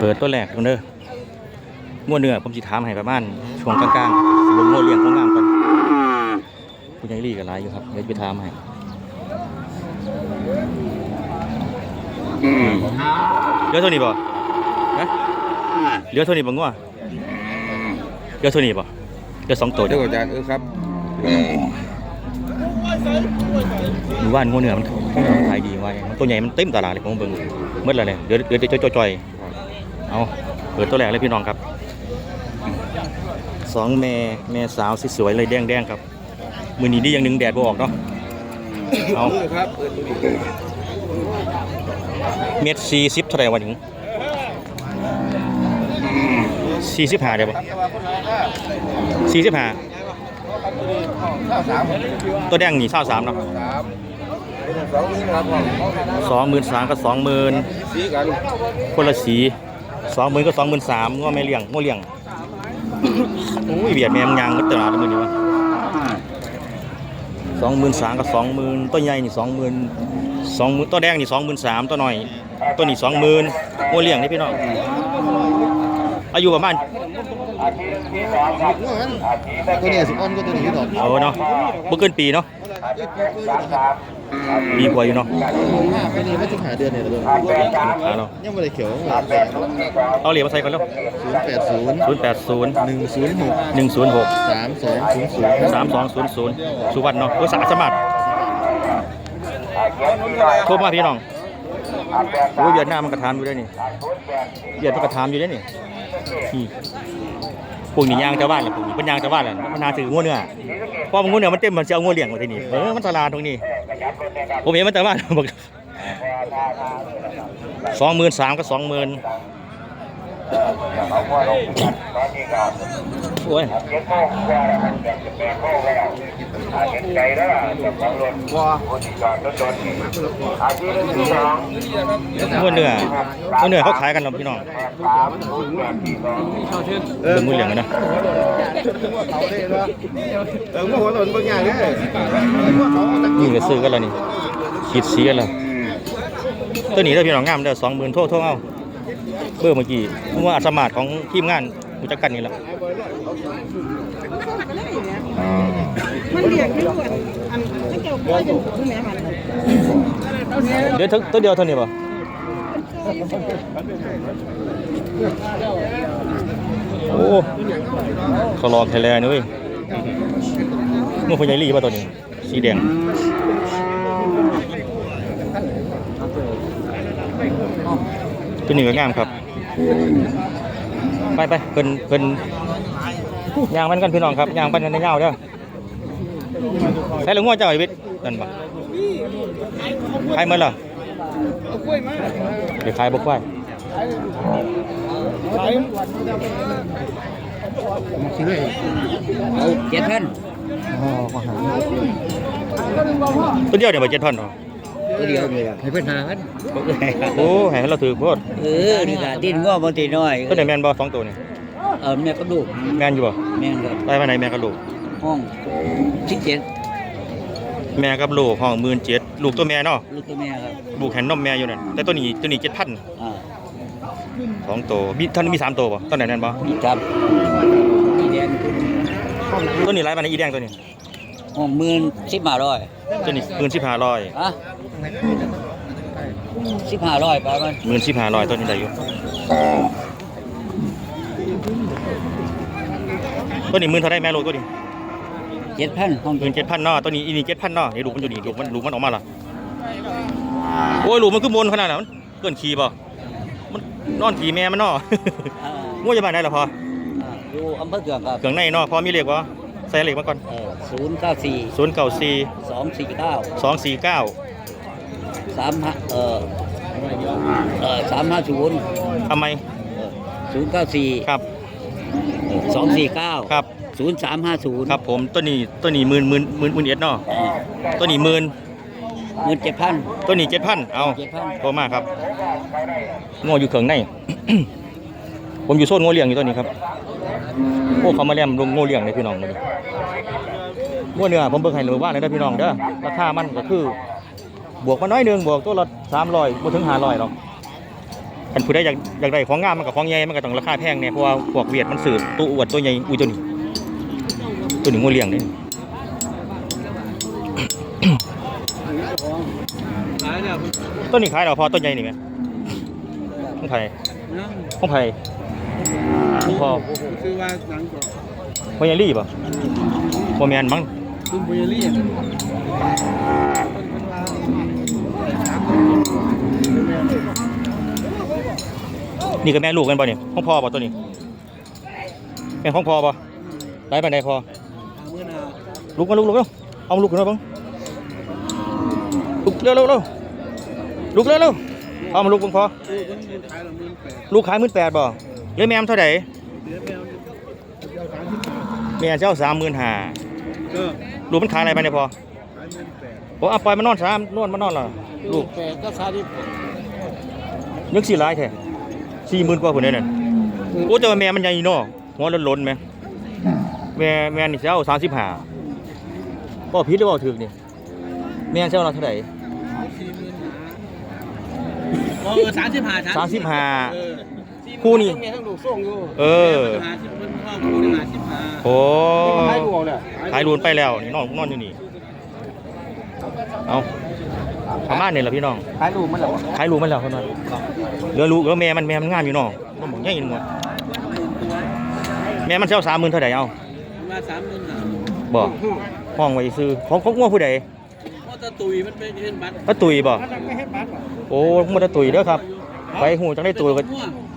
เปิดตัวแรกตรงเด้องัวเนื้อผมสิถามให้ประมาณช่วงกลางๆสิลงงัวเลี้ยงของงามก่อนคุณยายลี่กับลายอยู่ครับเดี๋ยวจะไปถามให้เหลือเท่านี้บ่ฮะเหลือเท่านี้บ่งัวเหลือเท่านี้บ่เหลือสองตัวเดี๋เดียยววอาจารย์เออครับหมู่บ้านงัวเนื้อมันขายดีว่ามันตัวใหญ่มันเต็มตลาดเลยผมเบิ่งหมดแล้วเนี่ยเดี๋ยวเดี๋ยวจะจ่อยๆ เอาเปิดตัวแรกเลยพี่น้องครับสองแม่แม่สาวสวยๆเลยแดงๆครับมือนี้ดีอย่างหนึ่งแดดบ่ออกเนาะเอาเออครับเออตัวนี้เม็ดสี่สิบเท่าไหร่วันนี้สี่สิบห้าเดี๋ยวบ่สี่สิบห้าตัวแดงหนี่เท่าสามเนาะสองหมื่นสามกับสองหมื่นคนละสี สองหมื่นก็สองหมื่นสามง้อแม่เลี้ยงง้อเลี้ยงโอ้ยเบียดแม่มนยางก็ตลาดละมือนี่วะสองหมื่นสามกับสองหมื่นตัวใหญ่นี่สองหมื่นสองหมื่นตัวแดงนี่สองหมื่นสามตัวหน่อยตัวนี้สองหมื่นง้อเลี้ยงนี่พี่น้องอายุประมาณตัวนี้สิบออนก็ตัวนี้ที่ดอกเอาเนาะบ่เกินปีเนาะ ปีกว่าอยู่เนาะห้าปีนี้ไม่ถึงหาเดือนเนี่ยตัวขาเนาะยังไม่ได้เขียวเอาเหรียญมาใส่กันแล้วศูนย์แปดศูนย์ศูนย์แปดศูนย์หนึ่งศูนย์หกหนึ่งศูนย์หกสามสองศูนย์ศูนย์สามสองศูนย์ศูนย์สุวรรณเนาะโอ้ยสะอาดสมัครโทรมาพี่น้องโอ้ยเวียดนามมันกระทามอยู่ได้นี่เวียดมันกระทามอยู่ได้นี่นี่ พวกนี้ยางชาวบ้านแหละพวกนี้เป็นยางชาวบ้านแหละมันนาถือง้วเนื้อเพราะมันง้วเนื้อมันเต็มมันจะเอาง้วเลี้ยงไว้ที่นี่เออมันตลาดตรงนี้ ผมเห็นมันแต่ว่าบอกสองหมื่นสามก็สองหมื่นโอ้ย ไกลแล้วจะของัวเนื้องัวเหนื้อเขาขายกันเราพี่น้องเบิ่งงัวเลี้ยงนะเออมือวันหล่นบางอย่างเนี่ยนี่ก็ซื้อกันแล้วนี่ขีดสีกันแล้วตัวนี้เด้พี่น้องงามเด้อสองหมื่นโทษโทษเอาเบอร์เมื่อกี้ผมว่าอาสมาร์ทของทีมงานมูจักกันนี่แหละ มันเรียกไม่รู้อันอันที่เจ้าพ่ออยู่ผู้แม่ไหมันเดี๋ยวตัวตัวเดียวเท่านี้ป่ะโอ้เขารอไทยแลนด์นี่เว้ยงูพญายลี่ป่ะตัวนี้ สีแดงตัวนี้ก็งามครับ ไปไปเพิ่นเพิ่น ยางมันกันพี่น้องครับยางมันในเงาเด้อใส่ลงหัวเจ้าไอ้วิทย์นั่นบ่ขายหมดเหรอเดี๋ยวขายบ่ควายคิดเลยเจ็ดพันอ๋อขอหาตัวเดียวเนี่ยบ่เจ็ดพันหรอตัวเดียวนี่แหละให้เพิ่นหากันโอ้ให้เราถือโพดเออนี่ก็ดิ้นง้อบางทีน้อยตัวไหนแมนบ่สองตัวนี่ เออแม่กระดูกแมนอยู่บ่แม่นครับได้มาไหนแม่กับลูก ห้องสิบเจ็ดแม่กับลูกห้องหมื่นเจ็ดลูกตัวแม่เนาะลูกตัวแม่ครับลูกแหนนมแม่อยู่นั่นแต่ตัวนี้ตัวนี้เจ็ดพันอ่าสองตัวมีท่านมีสามตัวบ่ตัวไหนนั่นบ่นี่ครับนี่แดงตัวนี้ไรมาในอีแดงตัวนี้ห้องหมื่นสิบห้าร้อยตัวนี้หมื่นสิบห้าร้อยอะสิบห้าร้อยไปมันหมื่นสิบห้าร้อยตัวนี้ได้อยู่ ตัวนี้หมื่นเท่าไรแม่ลูกตัวนี้เจ็ดพันห้องหมื่นเจ็ดพันเนาะตัวนี้อีนี่เจ็ดพันเนาะนี่ลูกมันอยู่นี่ลูกมันลูกมันออกมาละโอ้ยลูกมันคือมนขนาดนั้นมันเกินขี่บ่มันนอนขี่แม่มันเนาะอ่างูจะบ้านได้หรอพออ่าอยู่อำเภอเกืองครับเครื่องในเนาะพอมีเลขวะใส่เลขมาก่อนเออศูนย์เก้าสี่ศูนย์เก้าสี่สองสี่เก้าสองสี่เก้าสามห้าเออเออสามห้าศูนย์ทำไมศูนย์เก้าสี่ครับ สองสี่เก้าครับศูนย์สามห้าศูนย์ครับผมตัวนี้ตัวนี้หมื่นหมื่นหมื่นหมื่นเอ็ดเนาะตัวนี้หมื่นเงินเจ็ดพันตัวนี้เจ็ดพันเอา7,000โทรมาครับงูอยู่เครื่องใน ผมอยู่โซนงูเลี้ยงอยู่ตัวนี้ครับโอ้เขามาเลี้ยงลงงูเลี้ยงเลยพี่น้องเลยงูเนื้อผมเบิ่งให้เลยว่าเลยนะพี่น้องเด้อราคามันก็คือบวกมาน้อยหนึงบวกตัวละสามร้อยบ่ถึงห้าร้อยหรอก คันผู้ใดอยากอยากได้ของงามมันกับของใหญ่มันก็ต้องราคาแพงเนี่ยเพราะว่าพวกเวียดมันสืบตัวอวดตัวใหญ่อุ้ยตัวนี้ตัวนี้งูเลี้ยงเนี่ยขายแล้วต้นนี้ขายเราพอต้นใหญ่นี่ไหมของไผ่ของไผ่พอคือว่าหนังก่อนพอยาลี่ป่ะโมแมนมั้งคุณบุญลี่ นี่ก็แม่ลูกกันป่ะเนี่ยของพ่อป่ะตัวนี้แม่ของพ่อป่ะได้ปานใดพอเมื่อนาลุกมาลุกลุกเร็วเอามาลุกขึ้นมาบ้างลุกเร็วเร็วเร็วลุกเร็วเร็วเอามาลุกเบ้างพอตู้คนเงินขายละหมื่นแปดลูกขายหมื่นแปดบ่เหลือแม่มเท่าไหร่เสียแมวแม่เจ้าสามหมื่นห้าก็ลูกมันขายอะไรไปเนี่ยพอขายหมื่นแปดโอ้เอาปล่อยมันนอนสามนวดมันนอนเหรอลูกแปดก็ขายที่ยังสี่ร้ายแท้ สี่หมื่นกว่าคนเนี่ยนั่นโอ้แต่ว่าแม่มันใหญ่เนาะหัวล้นๆไหมแม่แม่นี่เจ้าสามสิบห้าบ่ผิดหรือบ่ถูกนี่แม่เจ้าเราเท่าไหร่สี่หมื่นหาเออสามสิบห้าสามสิบห้าเออคู่นี่มีทั้งลูกส่งอยู่เออหาสิบมันว่าคู่นี่หาสิบห้าโอ้ขายกูเอาเนี่ยขายรูนไปแล้วนี่น้องนอนอยู่นี่เอา ประมาณนี้แหละพี่น้องขายลูกมันเหรอขายรูมันแล้วเขาหน่อยเหลือลูกเหลือแม่มันแม่มันงามอยู่น้องมันบอกใหญ่หมดแม่มันเช่าสามหมื่นเท่าไหร่เอามาสามหมื่นหาบอกห้องไว้ซื้อของของงัวผู้ใดเพราะตะตุยมันเป็นเห็นบัตรพระตุยบอกโอ้มัวตะตุยเด้อครับไปหูจังได้ตุยก็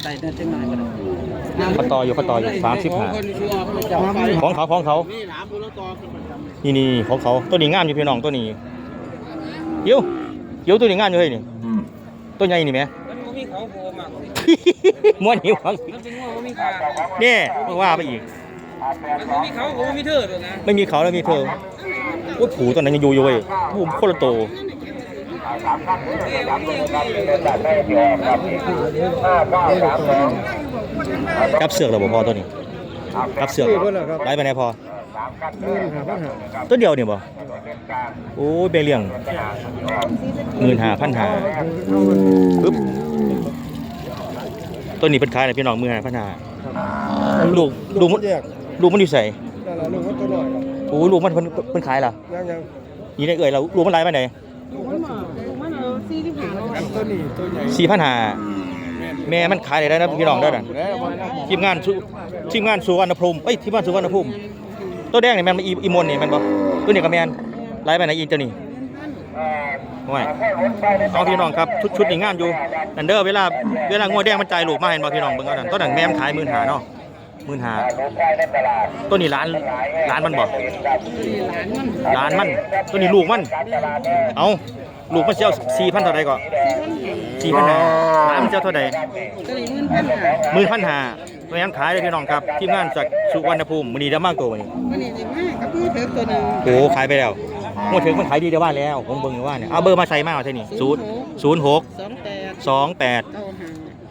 ใส่ได้จังไหนก็ได้เขาต่ออยู่เขาต่ออยู่สามสิบห้าคนชัวร์เขาจะไปของเขาของเขานี่ถามดูแล้วต่อกันประจำนี่นี่ของเขาตัวนี้งามอยู่พี่น้องตัวนี้เดี๋ยว เดี๋ยวตัวนี้งามอยู่เฮ้ยนี่ตัวใหญ่นี่ไหม มันบ่มีเขาโผล่มาม้วนหิวของมันเป็นว่าบ่มีขาเนี่ยว่าไปอีก มันบ่มีเขาก็บ่มีเธอด้วยนะไม่มีเขาแล้วมีเธอโอ้ผูตัวนั้นยังอยู่อยู่เว้ยผูโคตรโตกับเสือกเหรอบ่พอตัวนี้กับเสือกไล่ไปไหนพอห มื่นห้าพันห้าตัวเดียวเนี่ยบ่โอ้ยเบเลียงหมื่นห้าพันห้าปึ๊บตัวนี้เป็นขายอะไรพี่น้องหมื่นห้าพันห้าลูกลูกมันแยกลูกมันอยู่ใส่นั่นแหละลูกมันตัวน้อยโอ้ลูกมันเพิ่นเพิ่นขายล่ะยังยังนี่ได้เอ่ยเราลูกมันไล่ไปไหนลูกมันมาลูกมันเอาสี่สิบห้าร้อยตัวนี้ตัวใหญ่สี่พันห้าแม่มันขายได้แล้วนะพี่น้องได้อนั่นทีมงานสุทีมงานสุวรรณภูมิเอ้ยทีมงานสุวรรณภูมิ ตัวแดงนี่แม่นอีอีมนนี่แม่นบ่ตัวนี้ก็แมนไล่ไปไหนอีเจ้านี่โอ้ยเอาพี่น้องครับชุดชุดนี่งามอยู่นันเด้อเวลาเวลางัวแดงมันใจลูกมาเห็นบ่พี่น้องเบิ่งเอานั่นตัวนั้นแม่มันขายหมื่นหาเนาะหมื่นหาตัวนี้ร้านร้านมันบ่ร้านมันตัวนี้ลูกมัน เอาลูกมันสิเจ้าสี่พันเท่าใดก่อน สี่พันห้าร้านมันเจ้าเท่าใดตัวนี้หมื่นพันห้าหมื่นพันหาตัวนั้นขายเลยพี่น้องครับทีมงานจากสุวรรณภูมิมือนี้ได้มากตัววันนี้วันนี้ได้มากกับพี่เถิกตัวหนึ่งโอ้ขายไปแล้วหมดถึงมันขายดีได้ว่าแล้วผมเบิ่งอยู่ว่าเนี่ยเอาเบอร์มาใส่มาเอาใช่นี่ศูนย์ศูนย์หกสองแปดสองแปด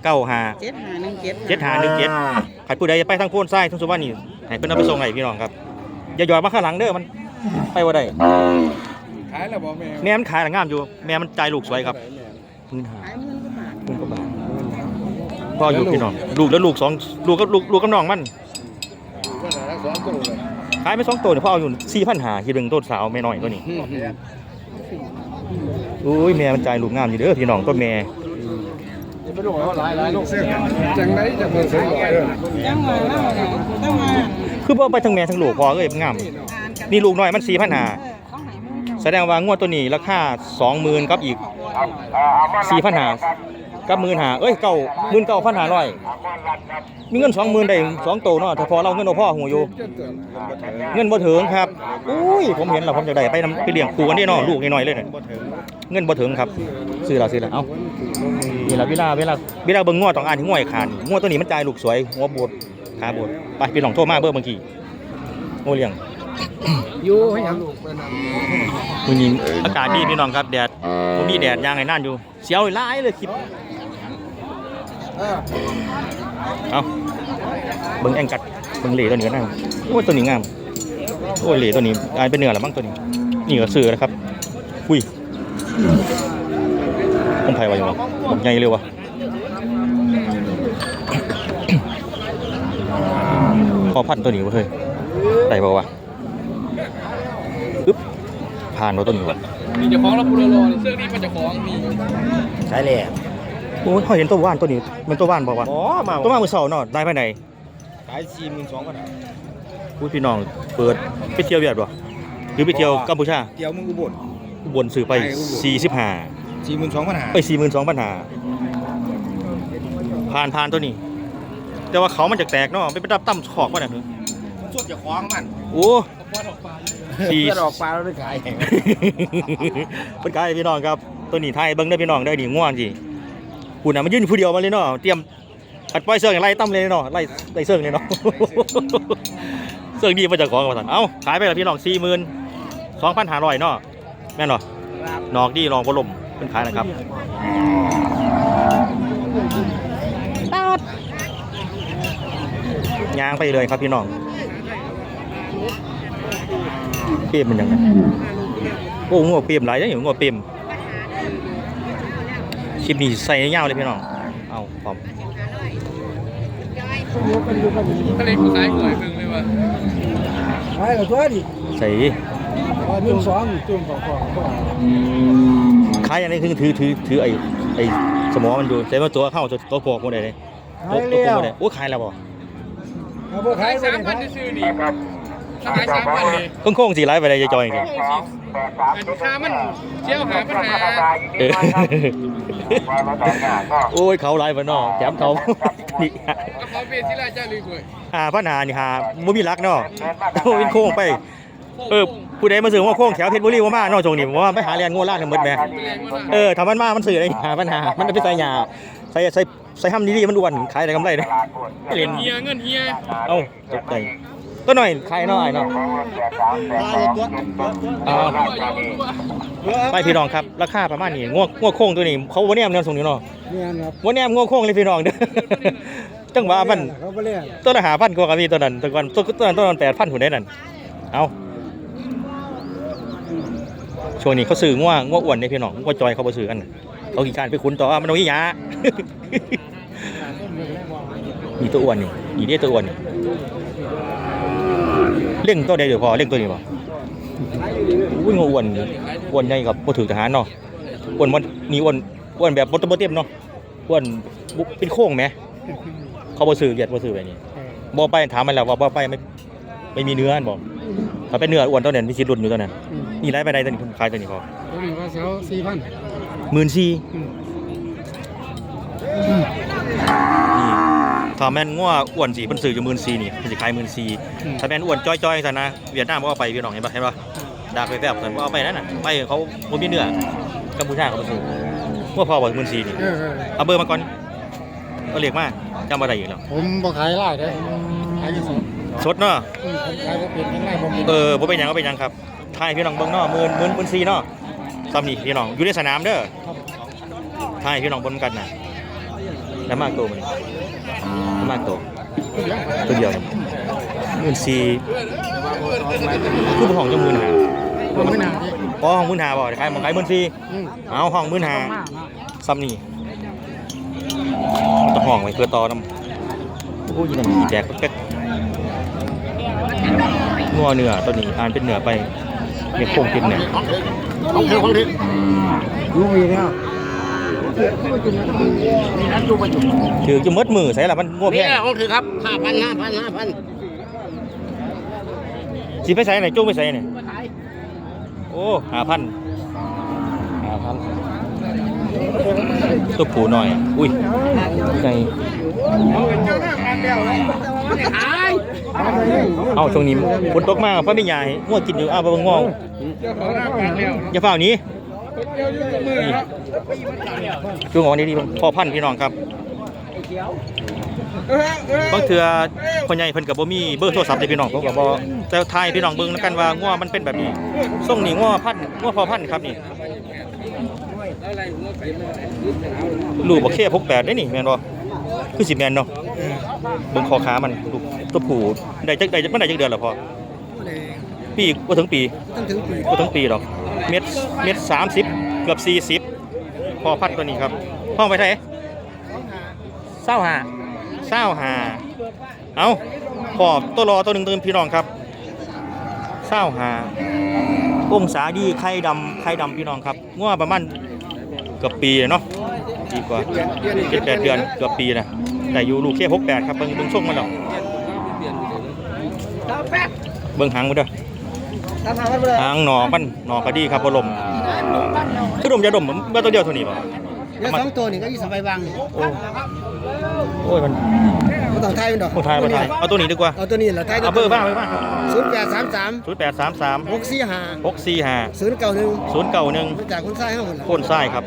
เก้าห้าเก้าห้าเจ็ดห้าหนึ่งเจ็ดเจ็ดห้าหนึ่งเจ็ดใครผู้ใดจะไปทางโพ้นไส้ทั้งสุวรรณนี่ให้เพิ่นเอาไปส่งให้พี่น้องครับอย่าหยอดมาข้างหลังเด้อมันไปว่าได้ขายแล้วบ่แม่แม่มันขายแล้วงามอยู่ แม่มันจ่ายลูกสวยครับหมื่นห้า ขายหมื่นกว่าบาทหมื่นกว่าบาทพ่ออยู่พี่น้องลูกแล้วลูกสองลูกกับลูกลูกกับน้องมันว่าหนาสองตัวเลยขายไปสองตัวเนี่ยพ่อเอาอยู่สี่พันหาที่หนึ่งต้นสาวแม่น้อยตัวนี้อุ้ยแม่มันใจายลูกงามอยู่เด้อพี่น้องต้นแม่จะไปลงหลายหลายลูกเส้นจังไหนจังเพิ่นซื้อหน่อยเด้อจังหวะแล้วเนี่ยจังหวะคือพ่อไปทั้งแม่ทั้งลูกพอเอ้ยมันงามอ่านกันนี่ลูกน้อยมันสี่พันหาเออเขาให้หมื่นแสดงว่างวดตัวนี้ราคาสองหมื่นกับอีกสี่พันหา กับหมื่นหาเอ้ยเก้าหมื่นเก้าพันหาร้อยมีเงินสองหมื่นได้สองโตเนาะแต่พอเราเงินเอาพ่อหูอยู่จนเกินเงินบ่ถึงครับอุ้ยผมเห็นแล้วผมจะได้ไปนำไปเลี้ยงปูกันได้เนาะลูกน้อยๆเลยเนี่ยบ่ถึงเงินบ่ถึงครับซื้อแล้วซื้อแล้วเอ้านี่ละเวลาเวลาเวลาเบิ่งง้อต้องอ่านที่ง้อไอ้ขานง้อตัวนี้มันจ่ายลูกสวยหัวบดขาบดไปพี่น้องโทรมาเบอร์เมื่อกี้โมเลี้ยงอยู่ให้หยังมื้อนี้อากาศดีพี่น้องครับแดดบ่มีแดดยางไอ้นั่นอยู่เสียวหลายเลยคลิป เอาเบิ้งแองกัดเบิ้งเหล่ตัวนี้ก็ได้โอ้ยตัวนี้งามโอ้ยเหล่ตัวนี้อายเป็นเนื้อหรือมั้งตัวนี้นี่เนื้อนะครับอุ้ยต้องไผ่ไว้ยังไงบอกไเร็ววะพอพันตัวนี้วะเฮ้ยไต่บอกว่าอึ๊บผ่านมาตัวนี้วะมีจะคล้องแล้วพูดรอเสื้อนี้มันจะคล้องมีใช่เลย โอ้ยเขาเห็นตัวว่านตัวนี้มันตัวว่านบ่วะอ๋อมาตัวว่านมื้อเช้าเนาะได้ไปไหนขายสี่หมื่นสองพันอุ้ยพี่น้องเปิดไปเที่ยวเวียดบ่หรือไปเที่ยวกัมพูชาเดียวมึงกูบ่นอุบลซื้อไปไปอุบล45สี่หมื่นสองพันหาไป42,000หาผ่านผ่านตัวนี้ แต่ว่าเขามันจะแตกเนาะไปไปดับตั้มขอกบ่น่ะมันสุดจะคล้องมันโอ้สี่เพื่อออกปลาแล้วได้ขายเป็นกายพี่น้องครับตัวนี้ไทยเบิ้งได้อพี่น้องได้ดีง่วงสิ คุณน่ะมันยืนผู้เดียวมาเลยเนาะเตรียมอัดปล่อยเสื่องไล่ตั้มเลยเนาะไล่ไล่เสื่องเลยเนาะเสื่องดีมาจากของมาสั่นเอ้าขายไปแล้วพี่น้องสี่หมื่นสองพันห้าร้อยเนาะแม่นเนาะนอกดีรองพลมเป็นขายนะครับยางไปเลยครับพี่น้องเปรียบมันยังไงโอ้งัวเปรียมหลายจังอยู่งัวเปรียมค ลิปนี้ใส่ยาวๆเลยพี่น้อง เอาพร้อมทะเลกูขายก่อยมึงเลยว่ะใช่แล้วตัวดิใส่หนึ่งสองจุ่มสองสองขายอันนี้คือถือถือถือไอ้ไอ้สมอมันอยู่ใส่มาตัวเข้าตัวตัวพวกหมดเลยตัวตัวพวกหมดเลยโอ้ขายแล้วบ่เอาบ่ขาขายยไปสามเลยพันที่ซื้อนี่ขายสามพันเลยก้งโค้งๆสีไล่ไปเลยจะจอยจริงโอ้สิอันค้ามันเชี่ยวหาปัญหาๆเออโอ้ยเขาไล่ไปเนาะแถมเขานี่แล้วเขาเป็นศิลาเจ้าลืมเลยหาปัญหานี่หาบ่มีรักเนาะโอ้ยโค้งไปเออผู้ใดมาซื้อว่าโค้งแถวเพชรบุรีว่ามาเนาะจงนี่ผมว่าไปหาเรียนโง่ล่างทั้งหมดแหมแรงมากเออถ้ามันมามันซื้ออะไรหาปัญหา มันจะไปใส่หยาใส่ใส่ใส่ห้ำดีๆมันอ้วนขายได้กำไรเด้ไม่เล่นเฮียเงินเฮียเอ้าตกใจ ตัวหน่อยขายหน่อยเนาะเอาตัวอย่ามันตัวไปพี่น้องครับราคาประมาณนี้งวกงวกโค้งตัวนี้เขาวันนี้มันส่งนี่เนาะเนี่ยครับวันนี้งวกโค้งเลยพี่น้องเด้อจังหวะมันเขาไปเล่นตัวละหาพันกว่ากับพี่ตัวนั้นตัวก่อนตัวตัวนั้นตัวนั้นแปดพันหุ่นได้นั่นเอาช่วงนี้เขาซื้อง่วงง่วอ้วนเนี่ยพี่น้องง่วจอยเขาไปซื้อกันเขาขี่การไปคุ้นต่อมันเอาอีหยามีตัวอ้วนนี่อีนี่ตัวอ้วนนี่ เลี้ยงตัวใดเดี๋ยวพอเลี้ยงตัวนี้ป่ะอุ้ยงูอ้วนอ้วนใหญ่กับบ่ถือทหารเนาะอ้วนมันนี่อ้วนอ้วนแบบบ่ตบ่เต็มเนาะอ้วนบุเป็นโค้งไหมเขาบ่ซื้อเวียดบ่ซื้อแบบนี้บ่ไปถามมันแล้วว่าบ่ไปไม่ไม่มีเนื้ออันบ่ถ้าเป็นเนื้ออ้วนตัวนั้นมีสิทธิ์หลุดอยู่ตัวนั้นนี่ไรไปได้ตัวนี้ขายตัวนี้พอตัวนี้ว่าเสาสี่พันหมื่นสี่นี่ ถ้าแม่นงัวอ้วนสีเพิ่นซื้ออยู่หมื่นสี่นี่เพิ่นสิขายหมื่นสี่ถ้าแม่นอ้วนจ้อยๆซั่นนะเวียดนามบ่เอาไปพี่น้องเห็นปะเห็นปะดากไปแบบซั่นบ่เอาไปนั่นน่ะไปเขาบ่มีเนื้อกัมพูชาเขาบ่ซื้องัวพอบ่หมื่นสี่นี่เออเอาเบอร์มาก่อนก็เรียกมาจำบ่ได้อีกแล้วผมบ่ขายไล่เด้ขายแค่สองสดเนาะผมขายบ่เป็นยังไงบ่มีเออบ่เป็นหยังก็เป็นหยังครับทายพี่น้องเบิ่งเนาะหมื่นหมื่นหมื่นสี่เนาะซ้ำนี่พี่น้องอยู่ในสนามเด้อทายพี่น้องเบิ่งกันน่ะแล้วมากโตมัน แล้วมากโตตัวเดียวเนี่ยหมื่นสี่คือเป็นห้องจะหมื่นหาผมไม่นานดิอ๋อห้องหมื่นหาบ่ขายหมองขายหมื่นสี่อืมเอาห้องหมื่นหามามาซ้ำนี่ต้องห้องไว้เพื่อต่อน้ำโอ้ยนั่นมีแจกแป๊กงัวเนื้อตัวนี้อ่านเป็นเนื้อไปเนี่ยโค้งเป็นเนี่ยของเธอของเธอรู้อีกแล้ว ถือจะมดมือใส่ละมันงัวแพงของถือครับห้าพันห้าพันห้าพันสิไปใส่ไหนจุ้งไปใส่เนี่ยโอ้หาพันหาพันตัวผูหน่อย อุ้ยไงเอาช่วงนี้ฝนตกมากเพราะไม่ใหญ่ง่วงกินอยู่อ้าวบางง่วงเจ้าของร้านแปดแล้วอย่าเฝ้าหนี้ เดียวอยู่กับมือครับช่วงของนี้ดีพอพันพี่น้องครับเออเออบางเทื่อคนใหญ่เพิ่นกับบ่มีเบอร์โทรศัพท์เลยพี่น้องผมก็บ่แต่ทายพี่น้องเบิ่งแล้วกันว่าง่วงมันเป็นแบบนี้ส่งนี่ง่วงพันง่วงพอพันครับนี่ลูกบ่เคพกแปดได้นี่แม่นบ่คือสิแม่นเนาะเบิ่งคอขามันลูกตัวผู้ได้จักได้จักมันได้จักเดือนแล้วพอปีบ่ถึงปีตั้งถึงปีก็ทั้งปีหรอก เม็ดเม็ดสามสิบเกือบสี่สิบพอพัดตัวนี้ครับห้องไปไทยเศร้าหาเศร้าหาเอาขอบตัวรอตัวหนึ่งตัวหนึ่งพี่น้องครับเศร้าหาองศาดีไข่ดำไข่ดำพี่น้องครับง่วประมาณเกือบปีเนาะปีกว่าเจ็ดแปดเดือนเกือบปีนะแต่อยู่ลูกแค่หกแปดครับเบิ่งเบิ่งช่วงมันแล้วเบิ่งหางมันเด้อ หางหนอมันหนอกระดีครับบรมคือดมยาดมมันเมื่อตัวเดียวเท่านี้ป่ะแล้วสองตัวนี่ก็อยู่สบายบางโอ้โอ้ยมันไม่ต้องไทยมันดอกคนไทยคนไทยเอาตัวนี้ดีกว่าเอาตัวนี้แหละไทยเอาเบอร์บ้างเบอร์บ้างศูนย์แปดสามสามศูนย์แปดสามสามหกสี่ห้าหกสี่ห้าศูนย์เก้าหนึ่งศูนย์เก้าหนึ่งมาจากคนใต้ห้าคนละโคนทรายครับ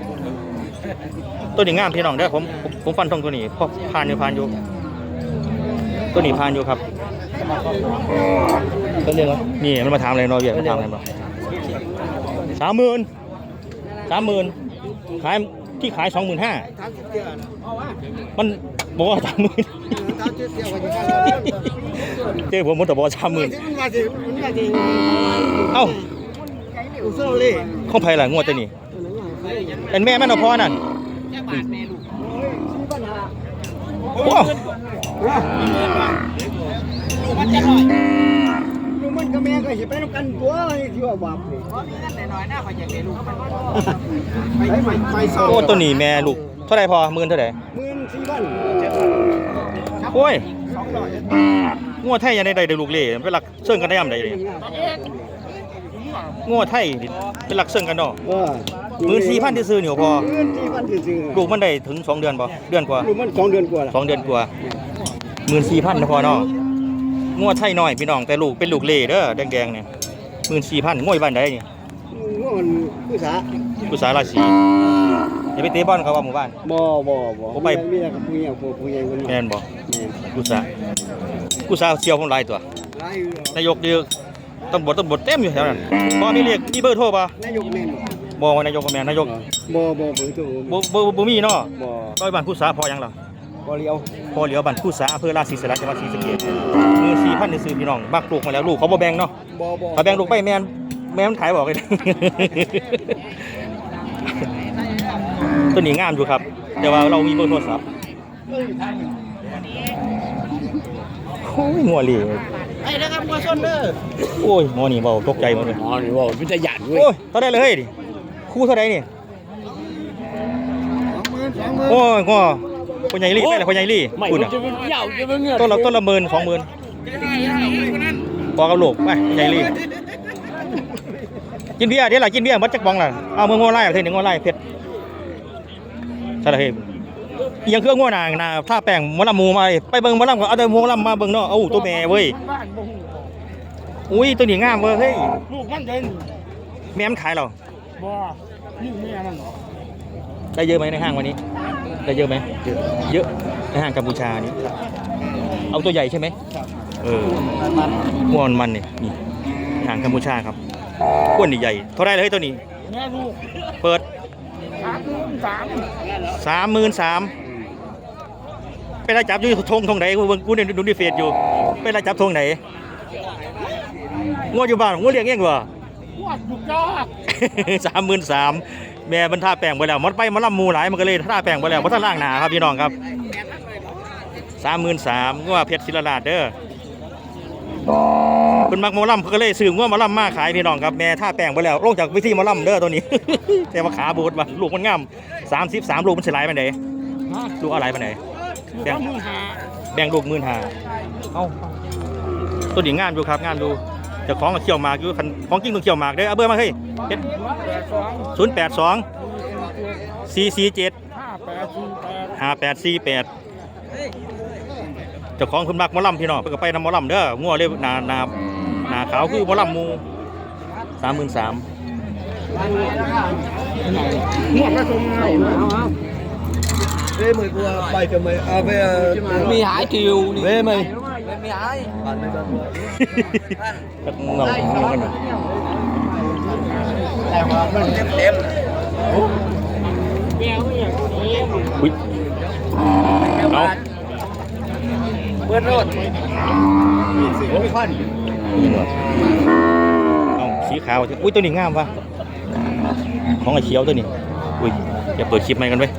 ตัวนี้งามพี่น้องเด้อผมผมผมฟันทงตัวนี้พอผ่านอยู่ผ่านอยู่ตัวนี้ผ่านอยู่ครับ ตัวเรื่องนี่มันมาถามอะไรเราเยอะมันถามอะไรบ้างสามหมื่นสามหมื่นขายที่ขายสองหมื่นห้าทางเตี้ยมันบอกว่าสามหมื่นทางเตี้ยกว่าอยู่ข้างเจ้ผมมันแต่บอกว่าสามหมื่นมันมาสิมันมาสิเอ้าอุโซเล่ของไผ่หลังงวดตัวนี้เป็นแม่มันเอาพ่อนั่นโอ้ลูก มันกับแม่ก็สิไปนำกันตัวที่ว่าบาปนี่ไปไปไปสองโอ้ตัวนี้แม่ลูกเท่าไหรพอหมื่นเท่าไหร่หมื่นสี่พันโอ้ยงัวไทยยังได้ได้ลูกเล่เป็นหลักเสื่องกันได้ยามใดเลยงัวไทยเป็นหลักเสื่องกันเนาะหมื่นสี่พันที่ซื้อนี่พอหมื่นสี่พันซื่อๆลูกมันได้ถึงสองเดือนป่ะเดือนกว่าลูกมันสองเดือนกว่าสองเดือนกว่าหมื่นสี่พันนะพอเนาะ งัวไทยน้อยพี่น้องแต่ลูกเป็นลูกเล่เด้อแดงๆเนี่ยหมื่นสี่พันงวยบ้านใดนี่ว่ามันผู้สากุสาราศีอย่าไปเตะบอลเขาว่าหมู่บ้านบ่บ่บ่ผมไปมีแต่กับผู้ใหญ่ผู้ผู้ใหญ่คนนี้แม่นบ่แม่นกุสากุสาเชียวผมหลายตัวหลายอยู่นายกเดียวตำรวจตำรวจเต็มอยู่แถวนั้นพอมีเรียกมีเบอร์โทรป่ะนายกแม่นบ่ว่านายกบ่แม่นนายกบ่บ่เบิ่งตัวบ่บ่บ่มีเนาะบ่ร้อยบ้านกุสาพอยังล่ะบ่เลี้ยวพอเหลียวบ้านกุสาอำเภอราศีสระจังหวัดศรีสะเกษ มือ4,000นี่ซื้อพี่น้องบักลูกมาแล้วลูกเขาบ่แบ่งเนาะบ่บ่ถ้าแบ่งลูกไปแม่นแม่นขายบอกเลยตัวนี้งามอยู่ครับ แต่ว่าเรามีเบอร์โทรศัพท์โอ้ยงัวเหลี่ไอ้นะครับบ่ชนเด้อโอ้ยหมอนี่เบาตกใจหมดเลยอ๋อนี่บ่เป็นตะหยันเว้ยโอ้ยเท่าได้เลยเฮ้ยดิคู่เท่าไดนี่20,000โอ้ยก็ คนใหญ่ลี่ไปเลยคนใหญ่ลี่คุณอะยาวจะเป็นเงินต้นละต้นละหมื่นสองหมื่นพอกับลูกไปคนใหญ่ลี่กินเบียร์เดี๋ยวล่ะกินเบียร์มัดจักบองล่ะเอาเมืองงัวไล่เท่หนึ่งงัวไล่เพชรใช่ละเฮ้ยอิหยังเครื่องงัวนางนาถ้าแป้งหมอลำหมูมาเลยไปเบิ่งหมอลำก็เอาแต่หมอลำมาเบิ่งเนาะเอาตัวแม่เว้ยอุ้ยตัวนี้งามเว้ยเฮ้ยลูกมันเดินแม่มันขายเหรอบ่นี่แม่มันได้เยอะไหมในห้างวันนี้ ได้เยอะไหมเยอะเยอะในห้างกัมพูชานี้เอาตัวใหญ่ใช่ไหมเออม้วนมันเนี่ยนี่ห้างกัมพูชาครับอ้วนนี่ใหญ่เท่าไรเลยเฮ้ยตัวนี้แม่ลูกเปิดสามสามสามหมื่นสามไปไล่จับอยู่ทงทงไหนกูเบิ่งกูเนี่ยดูในเฟซอยู่ไปไล่จับทงไหนงวดอยู่บ้านงวดเลี้ยงเองวะวัดบุกยอดสามหมื่นสาม แม่มันท่าแป้งไปแล้วมันไปมันล่ำมูหลายมันก็เลยท่าแป้งไปแล้วเพราะท่าล่างหนาครับพี่น้องครับสามหมื่นสามก็ว่าเพชรศิลาลาดเด้อคุณมักมอล่ำเพิ่นก็เลยซื้อว่ามาล่ำมาขายพี่น้องครับแม่ท่าแป้งไปแล้วลงจากวิธีมาล่ำเด้อตัวนี้ แต่ว่าขาบูดว่ะลูกมันงามสามสิบสามลูกมันเฉลายไปไหนลูกอะไรไปไหนแบ่งลูกหมื่นหาเอ้าตัวนี้งามอยู่ครับงามอยู่ เจะของก็เขี่ยวหมากอยู่คันของจริงต้องเขี่ยวหมากเด้อเอาเบอร์มาเฮ้ยเฮ็ดแปดสองศูนย์แปดสองสี่สี่เจ็ด ห้าแปดสี่แปดห้าแปดสี่แปดเจ้าของคุณมักหมอลำพี่น้องเพิ่นก็ไปนำหมอลำเด้องัวเลยหนานาหนาขาวคือหมอลำหมูสามหมื่นสามหมวดไม่ตรงเงาเว้ยมือกลัวไปจะไม่เอาไปมี หายคิวนี่เว้ยไม่มีหายเงาเงากันหน่อยแต่ว่ามันเต็มเต็มอุ้ยเอาเปิดรถหกพันเอาสีขาวอุ้ยตัวนี้งามว่ะของไอ้เขียวตัวนี้อุ้ยอย่าเปิดคลิปใหม่กันไว้